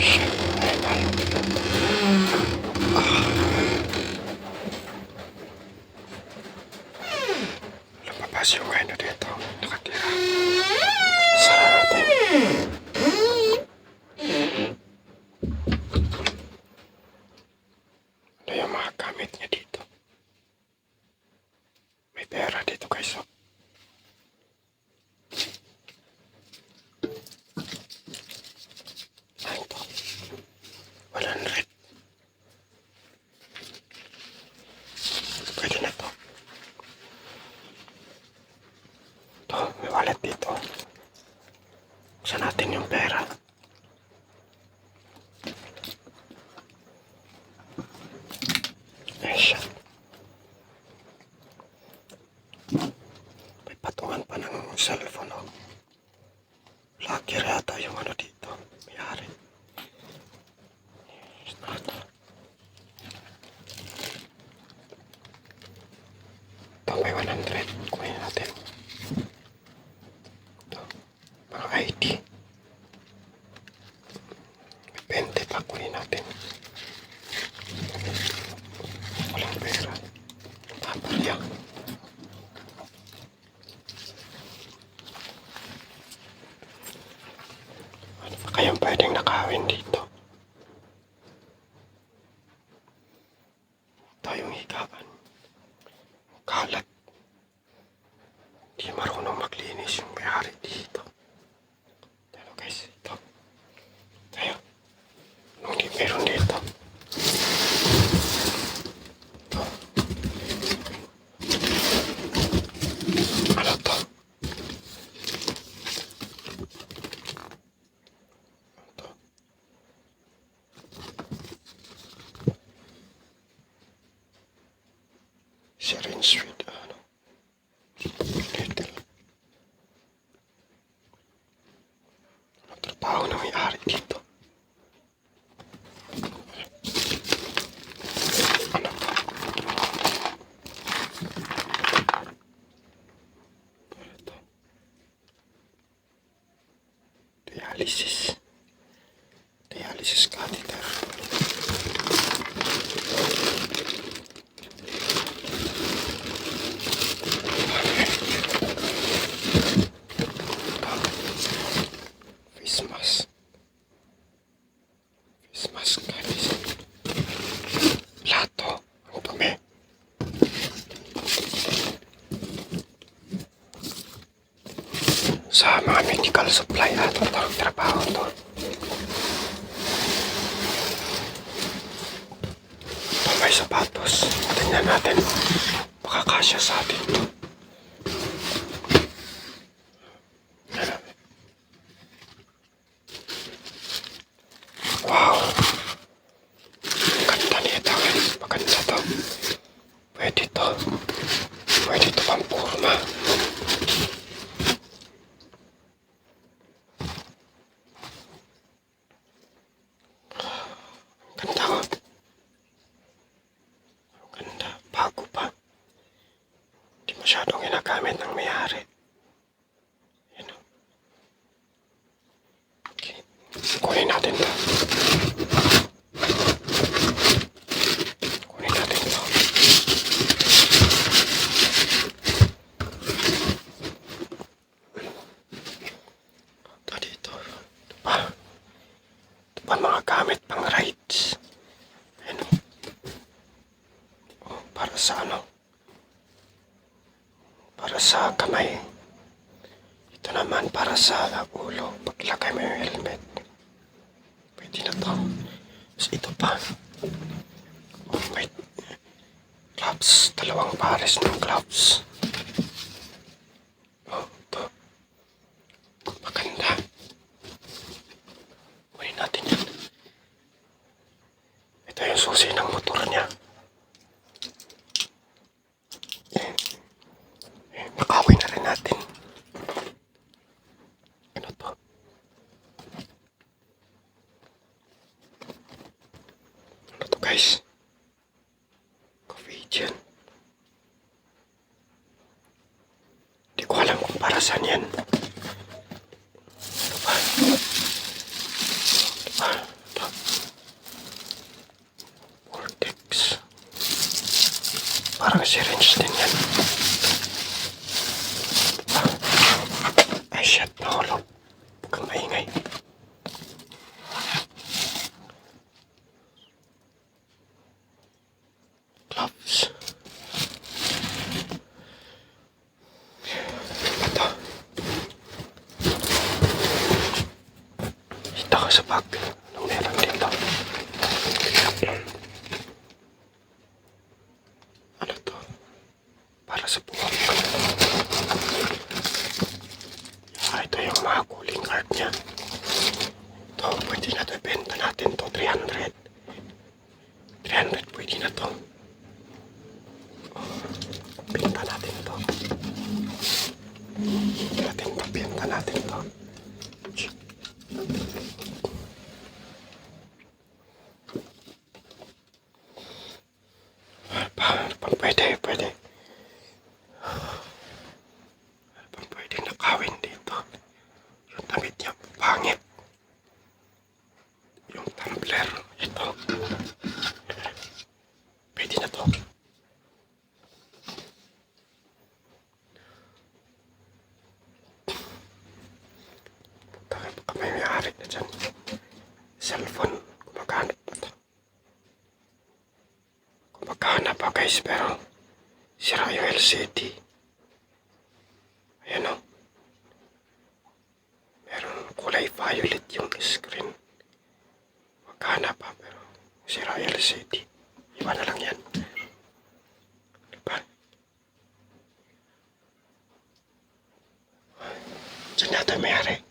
Shh. Pera. Ayan. May patungan pa ng cellphone. Oh. Lucky yata yung ano dito. Mayari. Ito may 100. Kunin natin. Ito. Mga ID. May 20 pa. Kunin natin. Walang pera. Tapos yan. Ano pa kayang pwedeng nakawin dito? Tayong higaan. Kalat. Di marunong maglinis yung may-ari dito. Pero guys, ito. Tayo. Anong di meron dito? Ito. Ano to? Ito. Syringe with ano? Needle. Ano na may-ari dito? Ano to? Ano to? Dialysis. Dialysis catheter. Face mask. Face mask guys. Lahat to. Ang dumi. Sa mga medical supply ato to trabaho to. Ito may sapatos. Tingnan natin. Baka kasya sa atin to. Wow! Ang ganda nito guys. Pwede to. Pwede to pang purma. Ang ganda oh. Ang ganda. Bago pa. Hindi ginagamit ng mayari. Oh. Okay. Kunin natin to. Kunin natin to. Ito dito. Ito pa. Ito pa mga gamit pang rides. Ano? Oh, para sa ano? Para sa kamay. Ito sa ulo. Paglagay mo yung helmet. Pwede na to. Tapos ito pa. Oh, may gloves. Dalawang pares ng gloves. Oh, ito. Maganda. Kunin natin yan. Ito yung susi ng motor niya. guys. Coffee dyan. Hindi ko alam kung para saan yan. Ito ba? Ito ba? Vortex. Parang syringe din yan. Ibenta natin to. 300. 300 pwede na to. Benta natin to. Natin to. Benta natin to. Pwede? Pwede. Ano pang pwede nakawin dito? Yung damit niya, pangit. Yung tumbler, ito. Pwede na to. Baka may may-ari na dyan. Cellphone, gumagana pa to. Gumagana pa guys, pero sira yung LCD. Ayan o. Meron kulay violet yung screen. Magkana pa pero sira yung LCD. Iba na lang yan. Diba? Diyan yata may-ari.